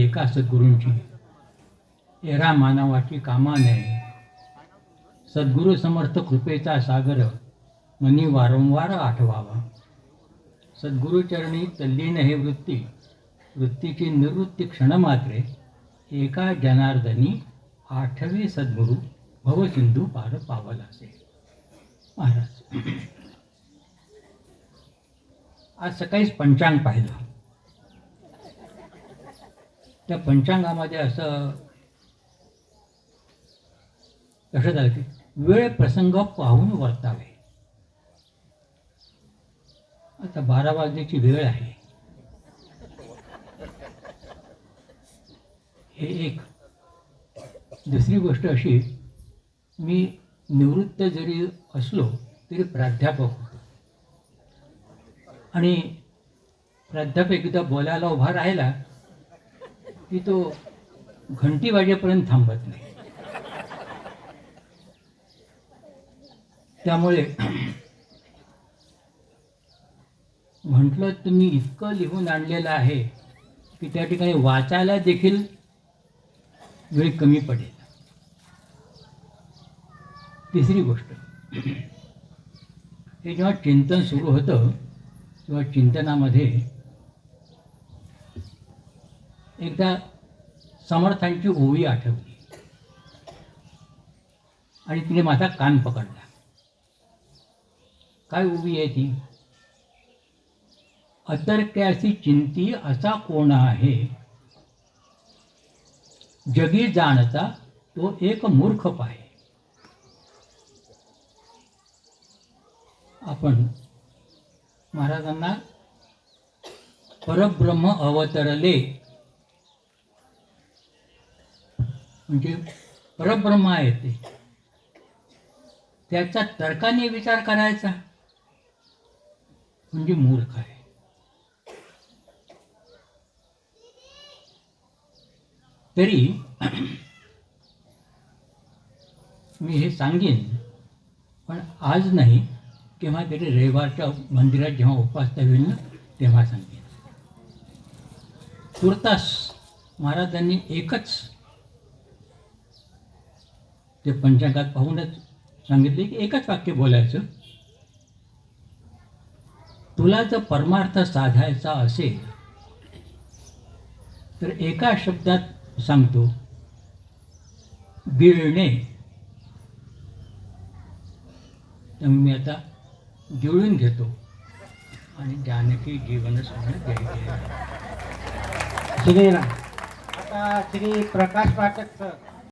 एका सद्गुरूंची. एरा मानवाची कामा नये सद्गुरू समर्थ कृपेचा सागर मनी वारंवार आठवावा. सद्गुरुचरणी तल्लीन हे वृत्ती. वृत्तीची निवृत्ती क्षणमात्रे. एका जनार्दनी आठवे सद्गुरू भवसिंधू पार पावलासे. महाराज. आज सकाळीच पंचांग पाहिलं. त्या पंचांगामध्ये असं कसं झालं की वेळ प्रसंग पाहून वर्तावे. आता बारा वाजण्याची वेळ आहे. हे एक. दुसरी गोष्ट अशी मी निवृत्त जरी असलो तरी प्राध्यापक होतो. आणि प्राध्यापक एकदा बोलायला उभा राहिला की तो घंटी वाजेपर्यंत थांबत नाही. त्यामुळे म्हटलं तुम्ही इतकं लिहून आणलेलं आहे की त्या ठिकाणी वाचायला देखील वेळ कमी पडेल. तिसरी गोष्ट. हे जेव्हा चिंतन सुरू होतं तेव्हा चिंतनामध्ये एकदा समर्थांची ओवी आठवली. आणि तिने माझा कान पकडला. काय ओवी आहे ती? अतर्क्यासी चिंती असा कोण आहे? जगी जाणता तो एक मूर्ख पाहे आपण महाराजांना परब्रह्म अवतरले. म्हणजे परब्रह्म आहे ते. त्याचा तर्काने विचार करायचा. म्हणजे मूर्ख आहे. तरी मी हे सांगेन पण आज नाही केव्हा तरी रविवारच्या मंदिरात जेव्हा उपासना होईल ना तेव्हा सांगेन. तुर्तास महाराजांनी एकच ते पंचांगात पाहूनच सांगितले की एकच वाक्य बोलायचं. तुला जर परमार्थ साधायचा असेल तर एका शब्दात सांगतो गिळणे त्यामुळे मी आता गिळून घेतो आणि जानकी जीवन स्मरण जय श्रीराम आता श्री प्रकाश पाठक सर.